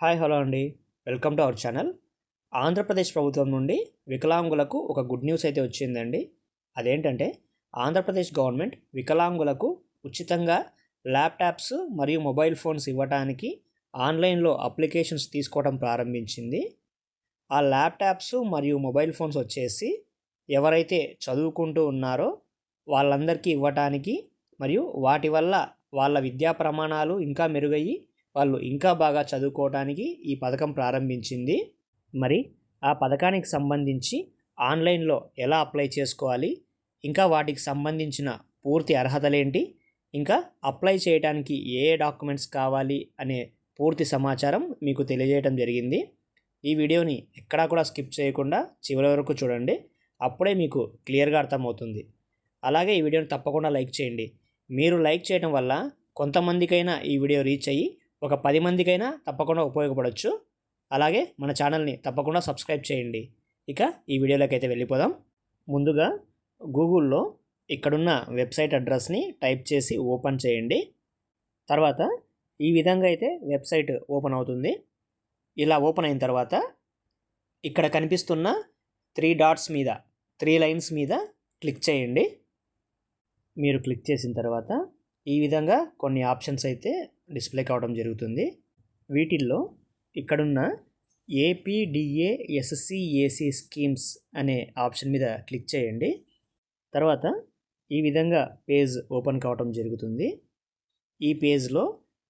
Hi hello అండి. Welcome to our channel. Andhra Pradesh ప్రభుత్వం నుండి వికలాంగులకు ఒక గుడ్ న్యూస్ అయితే వచ్చిందండి. అదేంటంటే ఆంధ్రప్రదేశ్ గవర్నమెంట్ వికలాంగులకు ఉచితంగా ల్యాప్టాప్స్ మరియు మొబైల్ ఫోన్స్ ఇవ్వటానికి ఆన్లైన్లో అప్లికేషన్స్ తీసుకోవడం ప్రారంభించింది. ఆ ల్యాప్టాప్స్ మరియు మొబైల్ ఫోన్స్ వచ్చేసి ఎవరైతే చదువుకుంటూ ఉన్నారో వాళ్ళందరికీ ఇవ్వటానికి మరియు వాటి వల్ల వాళ్ళ విద్యా ప్రమాణాలు ఇంకా మెరుగయ్యి వాళ్ళు ఇంకా బాగా చదువుకోవడానికి ఈ పథకం ప్రారంభించింది. మరి ఆ పథకానికి సంబంధించి ఆన్లైన్లో ఎలా అప్లై చేసుకోవాలి? ఇంకా వాటికి సంబంధించిన పూర్తి అర్హతలేంటి? ఇంకా అప్లై చేయడానికి ఏ ఏ డాక్యుమెంట్స్ కావాలి అనే పూర్తి సమాచారం మీకు తెలియజేయడం జరిగింది. ఈ వీడియోని ఎక్కడా కూడా స్కిప్ చేయకుండా చివరి వరకు చూడండి. అప్పుడే మీకు క్లియర్గా అర్థమవుతుంది. అలాగే ఈ వీడియోని తప్పకుండా లైక్ చేయండి. మీరు లైక్ చేయడం వల్ల కొంతమందికైనా ఈ వీడియో రీచ్ అయ్యి ఒక పది మందికైనా తప్పకుండా ఉపయోగపడవచ్చు అలాగే మన ఛానల్ని తప్పకుండా సబ్స్క్రైబ్ చేయండి. ఇక ఈ వీడియోలోకి అయితే వెళ్ళిపోదాం. ముందుగా గూగుల్లో ఇక్కడున్న వెబ్సైట్ అడ్రస్ని టైప్ చేసి ఓపెన్ చేయండి. తర్వాత ఈ విధంగా అయితే వెబ్సైట్ ఓపెన్ అవుతుంది. ఇలా ఓపెన్ అయిన తర్వాత ఇక్కడ కనిపిస్తున్న త్రీ డాట్స్ మీద త్రీ లైన్స్ మీద క్లిక్ చేయండి. మీరు క్లిక్ చేసిన తర్వాత ఈ విధంగా కొన్ని ఆప్షన్స్ అయితే డిస్ప్లే కావడం జరుగుతుంది. వీటిల్లో ఇక్కడున్న ఏపీడిఏ ఎస్సీఏసీ స్కీమ్స్ అనే ఆప్షన్ మీద క్లిక్ చేయండి. తర్వాత ఈ విధంగా పేజ్ ఓపెన్ కావటం జరుగుతుంది. ఈ పేజ్లో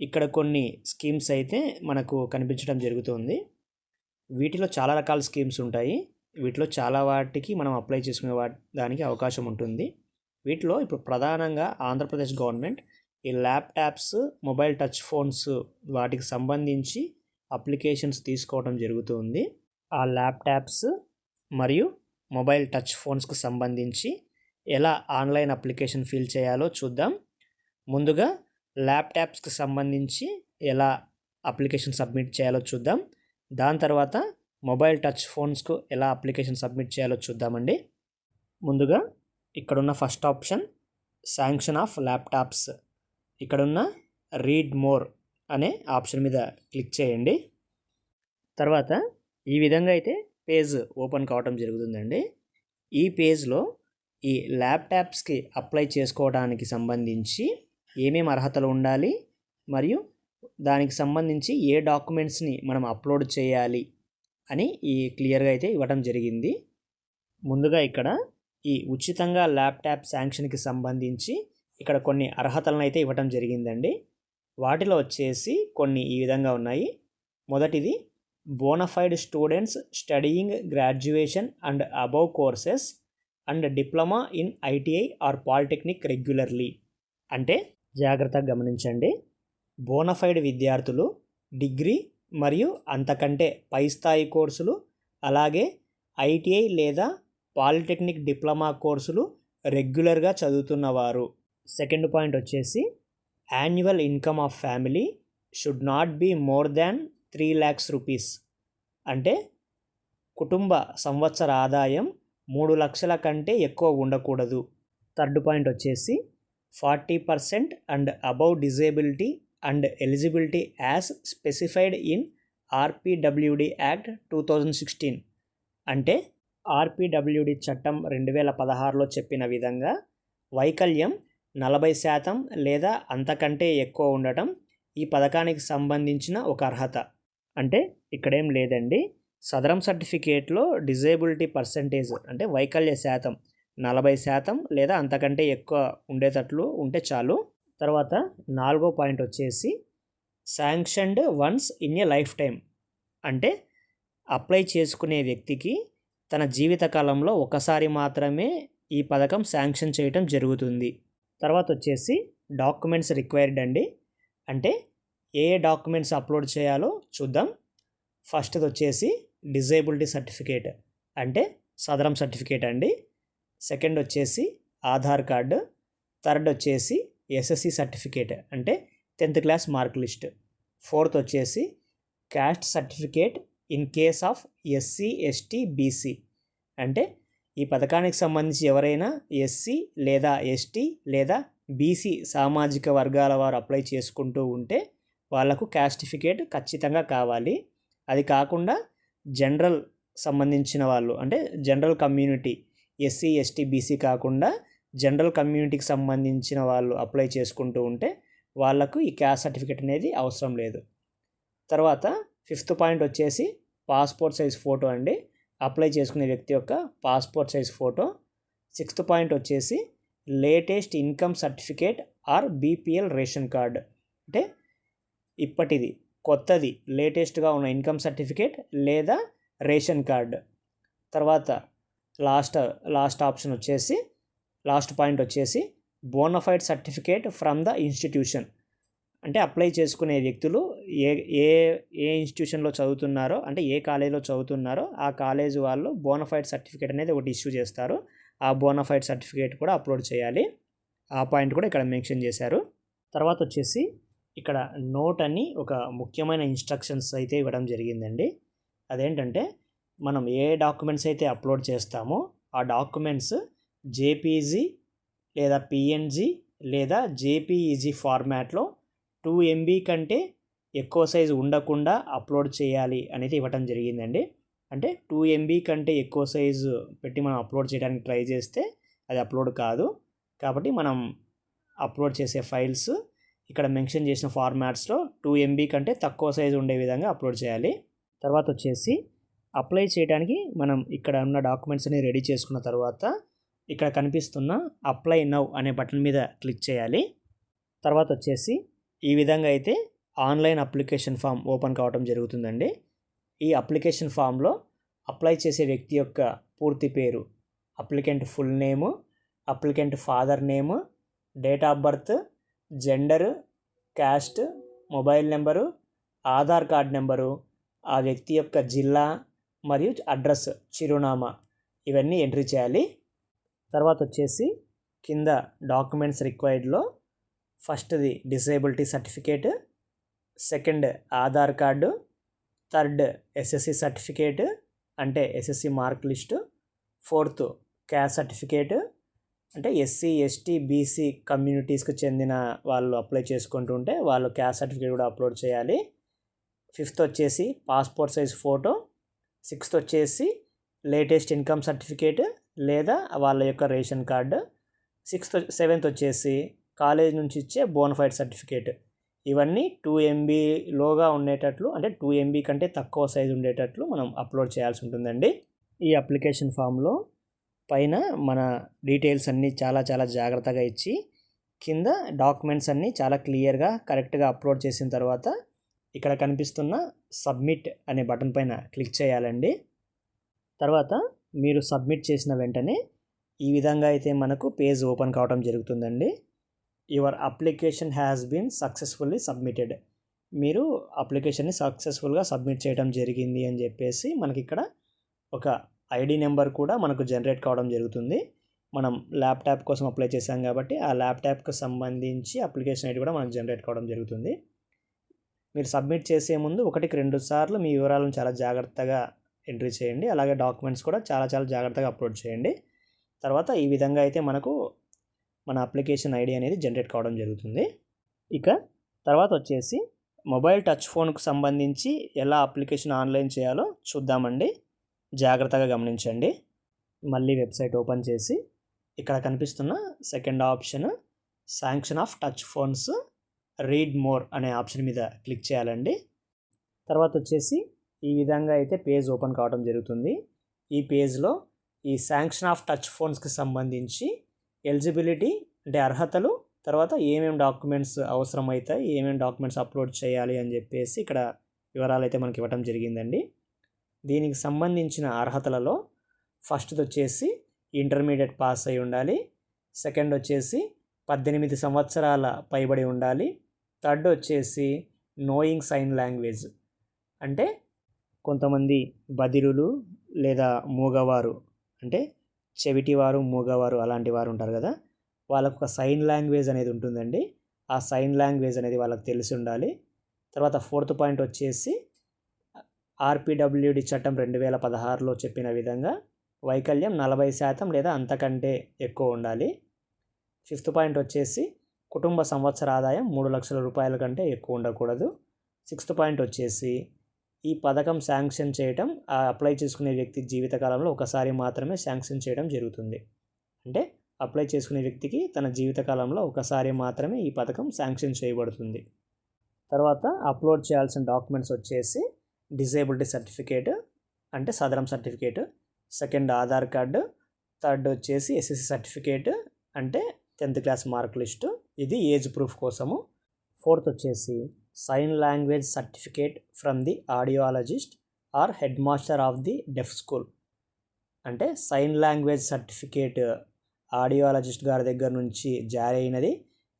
ఇక్కడ కొన్ని స్కీమ్స్ అయితే మనకు కనిపించడం జరుగుతుంది. వీటిలో చాలా రకాల స్కీమ్స్ ఉంటాయి. వీటిలో చాలా వాటికి మనం అప్లై చేసుకునే వా దానికి అవకాశం ఉంటుంది. వీటిలో ఇప్పుడు ప్రధానంగా ఆంధ్రప్రదేశ్ గవర్నమెంట్ ఈ ల్యాప్టాప్స్ మొబైల్ టచ్ ఫోన్స్ వాటికి సంబంధించి అప్లికేషన్స్ తీసుకోవడం జరుగుతుంది. ఆ ల్యాప్టాప్స్ మరియు మొబైల్ టచ్ ఫోన్స్కి సంబంధించి ఎలా ఆన్లైన్ అప్లికేషన్ ఫిల్ చేయాలో చూద్దాం. ముందుగా ల్యాప్టాప్స్కి సంబంధించి ఎలా అప్లికేషన్ సబ్మిట్ చేయాలో చూద్దాం. దాని తర్వాత మొబైల్ టచ్ ఫోన్స్కు ఎలా అప్లికేషన్ సబ్మిట్ చేయాలో చూద్దామండి. ముందుగా ఇక్కడున్న first option sanction of laptops. ఇక్కడున్న రీడ్ మోర్ అనే ఆప్షన్ మీద క్లిక్ చేయండి. తర్వాత ఈ విధంగా అయితే పేజ్ ఓపెన్ కావటం జరుగుతుందండి. ఈ పేజ్లో ఈ ల్యాప్టాప్స్కి అప్లై చేసుకోవడానికి సంబంధించి ఏమేమి అర్హతలు ఉండాలి? మరియు దానికి సంబంధించి ఏ డాక్యుమెంట్స్ని మనం అప్లోడ్ చేయాలి? అని ఈ క్లియర్గా అయితే ఇవ్వడం జరిగింది. ముందుగా ఇక్కడ ఈ ఉచితంగా ల్యాప్టాప్ శాంక్షన్కి సంబంధించి ఇక్కడ కొన్ని అర్హతలను అయితే ఇవ్వటం జరిగిందండి. వాటిలో వచ్చేసి కొన్ని ఈ విధంగా ఉన్నాయి. మొదటిది bonafide students studying graduation and above courses and diploma in ITI or polytechnic regularly అంటే జాగ్రత్తగా గమనించండి. బోనఫైడ్ విద్యార్థులు డిగ్రీ మరియు అంతకంటే పై స్థాయి కోర్సులు అలాగే ఐటీఐ లేదా పాలిటెక్నిక్ డిప్లొమా కోర్సులు రెగ్యులర్గా చదువుతున్నవారు. సెకండ్ పాయింట్ వచ్చేసి annual income of family should not be more than three lakhs rupees అంటే కుటుంబ సంవత్సర ఆదాయం మూడు లక్షల కంటే ఎక్కువ ఉండకూడదు. థర్డ్ పాయింట్ వచ్చేసి forty percent and above disability and eligibility as specified in RPWD act two thousand sixteen. అంటే ఆర్పిడబ్ల్యూడి చట్టం రెండు వేల పదహారులో చెప్పిన విధంగా వైకల్యం నలభై శాతం లేదా అంతకంటే ఎక్కువ ఉండటం ఈ పథకానికి సంబంధించిన ఒక అర్హత. అంటే ఇక్కడేం లేదండి. సదరం సర్టిఫికేట్లో డిజేబిలిటీ పర్సంటేజ్ అంటే వైకల్య శాతం నలభై శాతం లేదా అంతకంటే ఎక్కువ ఉండేటట్లు ఉంటే చాలు. తర్వాత నాలుగో పాయింట్ వచ్చేసి sanctioned once in a life time అంటే అప్లై చేసుకునే వ్యక్తికి తన జీవితకాలంలో ఒకసారి మాత్రమే ఈ పథకం శాంక్షన్ చేయటం జరుగుతుంది. తర్వాత వచ్చేసి డాక్యుమెంట్స్ రిక్వైర్డ్ అండి. అంటే ఏ ఏ డాక్యుమెంట్స్ అప్లోడ్ చేయాలో చూద్దాం. ఫస్ట్ది వచ్చేసి డిజేబిలిటీ సర్టిఫికేట్ అంటే సదరం సర్టిఫికేట్ అండి. సెకండ్ వచ్చేసి ఆధార్ కార్డు. థర్డ్ వచ్చేసి ఎస్ఎస్సి సర్టిఫికేట్ అంటే tenth class mark list. Fourth వచ్చేసి caste certificate in case of SC ST BC అంటే ఈ పథకానికి సంబంధించి ఎవరైనా ఎస్సీ లేదా ఎస్టీ లేదా బీసీ సామాజిక వర్గాల వారు అప్లై చేసుకుంటూ ఉంటే వాళ్ళకు క్యాస్టిఫికేట్ ఖచ్చితంగా కావాలి. అది కాకుండా జనరల్ సంబంధించిన వాళ్ళు అంటే general community SC ST BC కాకుండా జనరల్ కమ్యూనిటీకి సంబంధించిన వాళ్ళు అప్లై చేసుకుంటూ ఉంటే వాళ్ళకు ఈ క్యాస్ట్ సర్టిఫికేట్ అనేది అవసరం లేదు. తర్వాత ఫిఫ్త్ పాయింట్ వచ్చేసి పాస్పోర్ట్ సైజ్ ఫోటో అండి. అప్లై చేసుకునే వ్యక్తి యొక్క passport size photo. Sixth point వచ్చేసి latest income certificate or BPL ration card. అంటే ఇప్పటిది కొత్తది లేటెస్ట్గా ఉన్న ఇన్కమ్ సర్టిఫికేట్ లేదా రేషన్ కార్డ్. తర్వాత లాస్ట్ లాస్ట్ ఆప్షన్ వచ్చేసి లాస్ట్ పాయింట్ వచ్చేసి bonafide certificate from the institution. అంటే అప్లై చేసుకునే వ్యక్తులు ఏ ఏ ఏ ఇన్స్టిట్యూషన్లో చదువుతున్నారో అంటే ఏ కాలేజీలో చదువుతున్నారో ఆ కాలేజ్ వాళ్ళు బోనఫైడ్ సర్టిఫికేట్ అనేది ఒకటి ఇష్యూ చేస్తారు. ఆ బోనఫైడ్ సర్టిఫికేట్ కూడా అప్లోడ్ చేయాలి. ఆ పాయింట్ కూడా ఇక్కడ మెన్షన్ చేశారు. తర్వాత వచ్చేసి ఇక్కడ నోట్ అని ఒక ముఖ్యమైన ఇన్స్ట్రక్షన్స్ అయితే ఇవ్వడం జరిగిందండి. అదేంటంటే మనం ఏ డాక్యుమెంట్స్ అయితే అప్లోడ్ చేస్తామో ఆ డాక్యుమెంట్స్ జేపీజీ లేదా పిఎన్జీ లేదా జేపీఈజీ ఫార్మాట్లో టూ ఎంబీ కంటే ఎక్కువ సైజు ఉండకుండా అప్లోడ్ చేయాలి అనేది ఇవ్వటం జరిగిందండి. అంటే టూ ఎంబీ కంటే ఎక్కువ సైజు పెట్టి మనం అప్లోడ్ చేయడానికి ట్రై చేస్తే అది అప్లోడ్ కాదు. కాబట్టి మనం అప్లోడ్ చేసే ఫైల్స్ ఇక్కడ మెన్షన్ చేసిన ఫార్మాట్స్లో టూ ఎంబీ కంటే తక్కువ సైజు ఉండే విధంగా అప్లోడ్ చేయాలి. తర్వాత వచ్చేసి అప్లై చేయడానికి మనం ఇక్కడ ఉన్న డాక్యుమెంట్స్ అన్ని రెడీ చేసుకున్న తర్వాత ఇక్కడ కనిపిస్తున్న అప్లై నవ్ అనే బటన్ మీద క్లిక్ చేయాలి. తర్వాత వచ్చేసి ఈ విధంగా అయితే ఆన్లైన్ అప్లికేషన్ ఫామ్ ఓపెన్ కావడం జరుగుతుందండి. ఈ అప్లికేషన్ ఫామ్లో అప్లై చేసే వ్యక్తి యొక్క పూర్తి పేరు applicant full name applicant father name date of birth gender caste mobile number Aadhaar card number ఆ వ్యక్తి యొక్క జిల్లా మరియు అడ్రస్ చిరునామా ఇవన్నీ ఎంట్రీ చేయాలి. తర్వాత వచ్చేసి కింద డాక్యుమెంట్స్ రిక్వైర్డ్లో ఫస్ట్ది disability certificate second Aadhaar card third SSC certificate అంటే SSC mark list fourth caste certificate అంటే ఎస్సీ ఎస్టీ బీసీ కమ్యూనిటీస్కి చెందిన వాళ్ళు అప్లై చేసుకుంటూ ఉంటే వాళ్ళు క్యాస్ట్ సర్టిఫికేట్ కూడా అప్లోడ్ చేయాలి. ఫిఫ్త్ వచ్చేసి పాస్పోర్ట్ సైజ్ ఫోటో సిక్స్త్ వచ్చేసి లేటెస్ట్ ఇన్కమ్ సర్టిఫికేట్ లేదా వాళ్ళ యొక్క రేషన్ కార్డు సిక్స్త్ సెవెంత్ వచ్చేసి కాలేజ్ నుంచి ఇచ్చే బోనఫైడ్ సర్టిఫికేట్ ఇవన్నీ టూ ఎంబీలోగా ఉండేటట్లు అంటే టూ ఎంబీ కంటే తక్కువ సైజు ఉండేటట్లు మనం అప్లోడ్ చేయాల్సి ఉంటుందండి. ఈ అప్లికేషన్ ఫామ్లో పైన మన డీటెయిల్స్ అన్నీ చాలా చాలా జాగ్రత్తగా ఇచ్చి కింద డాక్యుమెంట్స్ అన్నీ చాలా క్లియర్గా కరెక్ట్గా అప్లోడ్ చేసిన తర్వాత ఇక్కడ కనిపిస్తున్న సబ్మిట్ అనే బటన్ పైన క్లిక్ చేయాలండి. తర్వాత మీరు సబ్మిట్ చేసిన వెంటనే ఈ విధంగా అయితే మనకు పేజ్ ఓపెన్ కావడం జరుగుతుందండి. Your application has been successfully submitted. మీరు అప్లికేషన్ని సక్సెస్ఫుల్గా సబ్మిట్ చేయడం జరిగింది అని చెప్పేసి మనకి ఇక్కడ ఒక ఐడి నెంబర్ కూడా మనకు జనరేట్ కావడం జరుగుతుంది. మనం ల్యాప్టాప్ కోసం అప్లై చేసాం కాబట్టి ఆ ల్యాప్టాప్కి సంబంధించి అప్లికేషన్ ఐడి కూడా మనకు జనరేట్ కావడం జరుగుతుంది. మీరు సబ్మిట్ చేసే ముందు ఒకటికి రెండు సార్లు మీ వివరాలను చాలా జాగ్రత్తగా ఎంట్రీ చేయండి. అలాగే డాక్యుమెంట్స్ కూడా చాలా చాలా జాగ్రత్తగా అప్లోడ్ చేయండి. తర్వాత ఈ విధంగా అయితే మనకు మన అప్లికేషన్ ఐడి అనేది జనరేట్ కావడం జరుగుతుంది. ఇక తర్వాత వచ్చేసి మొబైల్ టచ్ ఫోన్కు సంబంధించి ఎలా అప్లికేషన్ ఆన్లైన్ చేయాలో చూద్దామండి. జాగ్రత్తగా గమనించండి. మళ్ళీ వెబ్సైట్ ఓపెన్ చేసి ఇక్కడ కనిపిస్తున్న second option sanction of touch phones read more అనే ఆప్షన్ మీద క్లిక్ చేయాలండి. తర్వాత వచ్చేసి ఈ విధంగా అయితే పేజ్ ఓపెన్ కావడం జరుగుతుంది. ఈ పేజ్లో ఈ శాంక్షన్ ఆఫ్ టచ్ ఫోన్స్కి సంబంధించి ఎలిజిబిలిటీ అంటే అర్హతలు తర్వాత ఏమేమి డాక్యుమెంట్స్ అవసరమవుతాయి ఏమేమి డాక్యుమెంట్స్ అప్లోడ్ చేయాలి అని చెప్పేసి ఇక్కడ వివరాలు అయితే మనకి ఇవ్వడం జరిగిందండి. దీనికి సంబంధించిన అర్హతలలో ఫస్ట్ది వచ్చేసి ఇంటర్మీడియట్ పాస్ అయి ఉండాలి సెకండ్ వచ్చేసి పద్దెనిమిది సంవత్సరాల పైబడి ఉండాలి థర్డ్ వచ్చేసి నోయింగ్ సైన్ లాంగ్వేజ్. అంటే కొంతమంది బదిరులు లేదా మూగవారు అంటే చెవిటివారు మూగవారు అలాంటి వారు ఉంటారు కదా? వాళ్ళకు ఒక సైన్ లాంగ్వేజ్ అనేది ఉంటుందండి. ఆ సైన్ లాంగ్వేజ్ అనేది వాళ్ళకి తెలిసి ఉండాలి. తర్వాత ఫోర్త్ పాయింట్ వచ్చేసి ఆర్పిడబ్ల్యూడి చట్టం రెండు వేల పదహారులో చెప్పిన విధంగా వైకల్యం నలభై శాతం లేదా అంతకంటే ఎక్కువ ఉండాలి. ఫిఫ్త్ పాయింట్ వచ్చేసి కుటుంబ సంవత్సర ఆదాయం మూడు లక్షల రూపాయల కంటే ఎక్కువ ఉండకూడదు. సిక్స్త్ పాయింట్ వచ్చేసి ఈ పథకం శాంక్షన్ చేయటం ఆ అప్లై చేసుకునే వ్యక్తి జీవితకాలంలో ఒకసారి మాత్రమే శాంక్షన్ చేయడం జరుగుతుంది. అంటే అప్లై చేసుకునే వ్యక్తికి తన జీవితకాలంలో ఒకసారి మాత్రమే ఈ పథకం శాంక్షన్ చేయబడుతుంది. తర్వాత అప్లోడ్ చేయాల్సిన డాక్యుమెంట్స్ వచ్చేసి డిజేబిలిటీ సర్టిఫికేట్ అంటే Sadarem certificate second Aadhaar card third వచ్చేసి ఎస్ఎస్సి సర్టిఫికేట్ అంటే టెన్త్ క్లాస్ మార్క్ లిస్టు ఇది ఏజ్ ప్రూఫ్ కోసము. ఫోర్త్ వచ్చేసి sign language certificate from the audiologist or head master of the deaf school అంటే sign language certificate audiologist గారి దగ్గర నుంచి జారీ అయినది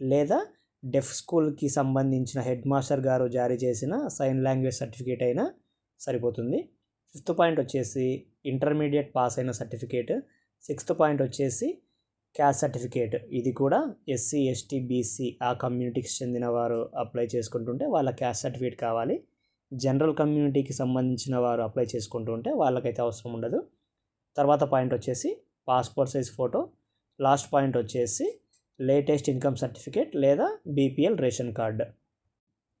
లేదా డెఫ్ స్కూల్కి సంబంధించిన హెడ్ మాస్టర్ గారు జారీ చేసిన సైన్ లాంగ్వేజ్ సర్టిఫికేట్ అయినా సరిపోతుంది. ఫిఫ్త్ పాయింట్ వచ్చేసి ఇంటర్మీడియట్ పాస్ అయిన సర్టిఫికేట్ సిక్స్త్ పాయింట్ వచ్చేసి క్యాస్ట్ సర్టిఫికేట్. ఇది కూడా ఎస్సీ ఎస్టీ బీసీ ఆ కమ్యూనిటీకి చెందిన వారు అప్లై చేసుకుంటుంటే వాళ్ళ క్యాస్ట్ సర్టిఫికేట్ కావాలి. జనరల్ కమ్యూనిటీకి సంబంధించిన వారు అప్లై చేసుకుంటుంటే వాళ్ళకైతే అవసరం ఉండదు. తర్వాత పాయింట్ వచ్చేసి passport size photo. Last point వచ్చేసి లేటెస్ట్ ఇన్కమ్ సర్టిఫికేట్ లేదా బీపీఎల్ రేషన్ కార్డు.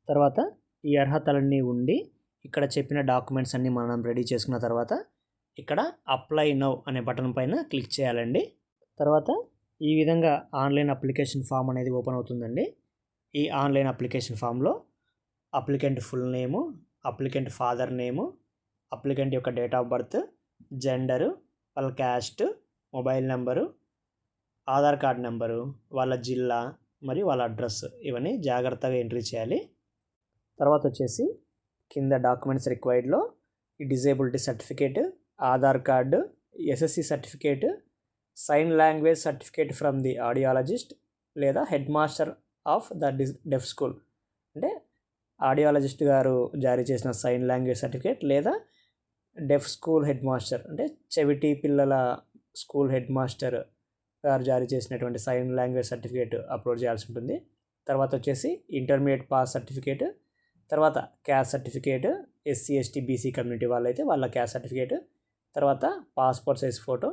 తర్వాత ఈ అర్హతలన్నీ ఉండి ఇక్కడ చెప్పిన డాక్యుమెంట్స్ అన్నీ మనం రెడీ చేసుకున్న తర్వాత ఇక్కడ అప్లై నౌ అనే బటన్ పైన క్లిక్ చేయాలండి. తర్వాత ఈ విధంగా ఆన్లైన్ అప్లికేషన్ ఫామ్ అనేది ఓపెన్ అవుతుందండి. ఈ ఆన్లైన్ అప్లికేషన్ ఫామ్లో applicant full name applicant father name applicant యొక్క డేట్ ఆఫ్ బర్త్ జెండరు వాళ్ళ caste mobile number Aadhaar card number వాళ్ళ జిల్లా మరియు వాళ్ళ అడ్రస్ ఇవన్నీ జాగ్రత్తగా ఎంట్రీ చేయాలి. తర్వాత వచ్చేసి కింద డాక్యుమెంట్స్ రిక్వైర్డ్లో ఈ disability certificate Aadhaar card SSC certificate sign language certificate from the audiologist లేదా head master of the dis deaf school అంటే ఆడియాలజిస్ట్ గారు జారీ చేసిన సైన్ లాంగ్వేజ్ సర్టిఫికేట్ లేదా డెఫ్ స్కూల్ హెడ్ మాస్టర్ అంటే చెవిటి పిల్లల స్కూల్ హెడ్ మాస్టర్ గారు జారీ చేసినటువంటి సైన్ లాంగ్వేజ్ సర్టిఫికేట్ అప్లోడ్ చేయాల్సి ఉంటుంది. తర్వాత వచ్చేసి ఇంటర్మీడియట్ పాస్ సర్టిఫికేట్ తర్వాత caste certificate SC ST BC community వాళ్ళైతే వాళ్ళ క్యాస్ట్ సర్టిఫికేట్ తర్వాత పాస్పోర్ట్ సైజ్ ఫోటో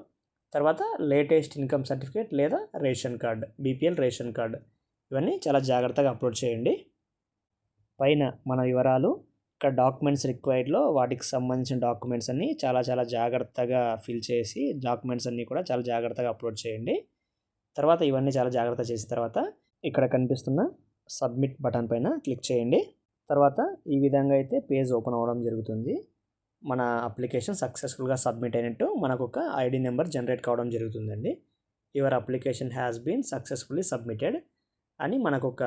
తర్వాత లేటెస్ట్ ఇన్కమ్ సర్టిఫికేట్ లేదా ration card BPL ration card. ఇవన్నీ చాలా జాగ్రత్తగా అప్లోడ్ చేయండి. పైన మన వివరాలు ఇక్కడ డాక్యుమెంట్స్ రిక్వైర్డ్లో వాటికి సంబంధించిన డాక్యుమెంట్స్ అన్నీ చాలా చాలా జాగ్రత్తగా ఫిల్ చేసి డాక్యుమెంట్స్ అన్నీ కూడా చాలా జాగ్రత్తగా అప్లోడ్ చేయండి. తర్వాత ఇవన్నీ చాలా జాగ్రత్త చేసిన తర్వాత ఇక్కడ కనిపిస్తున్న సబ్మిట్ బటన్ పైన క్లిక్ చేయండి. తర్వాత ఈ విధంగా అయితే పేజ్ ఓపెన్ అవ్వడం జరుగుతుంది. మన అప్లికేషన్ సక్సెస్ఫుల్గా సబ్మిట్ అయినట్టు మనకు ఒక ఐడి నెంబర్ జనరేట్ కావడం జరుగుతుందండి. Your application has been successfully submitted అని మనకు ఒక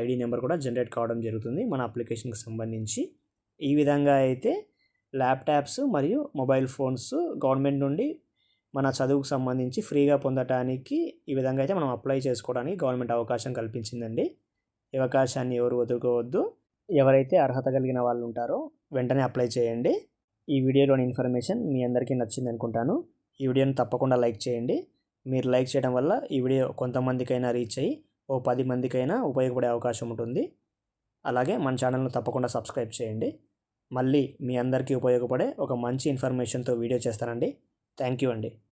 ఐడి నెంబర్ కూడా జనరేట్ కావడం జరుగుతుంది మన అప్లికేషన్కి సంబంధించి. ఈ విధంగా అయితే ల్యాప్టాప్స్ మరియు మొబైల్ ఫోన్స్ గవర్నమెంట్ నుండి మన చదువుకు సంబంధించి ఫ్రీగా పొందటానికి ఈ విధంగా అయితే మనం అప్లై చేసుకోవడానికి గవర్నమెంట్ అవకాశం కల్పించిందండి. ఈ అవకాశాన్ని ఎవరు వదులుకోవద్దు. ఎవరైతే అర్హత కలిగిన వాళ్ళు ఉంటారో వెంటనే అప్లై చేయండి. ఈ వీడియోలోని ఇన్ఫర్మేషన్ మీ అందరికీ నచ్చింది అనుకుంటాను. ఈ వీడియోని తప్పకుండా లైక్ చేయండి. మీరు లైక్ చేయడం వల్ల ఈ వీడియో కొంతమందికైనా రీచ్ అయ్యి ఓ పది మందికైనా ఉపయోగపడే అవకాశం ఉంటుంది. అలాగే మన ఛానల్ను తప్పకుండా సబ్స్క్రైబ్ చేయండి. మళ్ళీ మీ అందరికీ ఉపయోగపడే ఒక మంచి ఇన్ఫర్మేషన్తో వీడియో చేస్తానండి. థ్యాంక్ యూ అండి.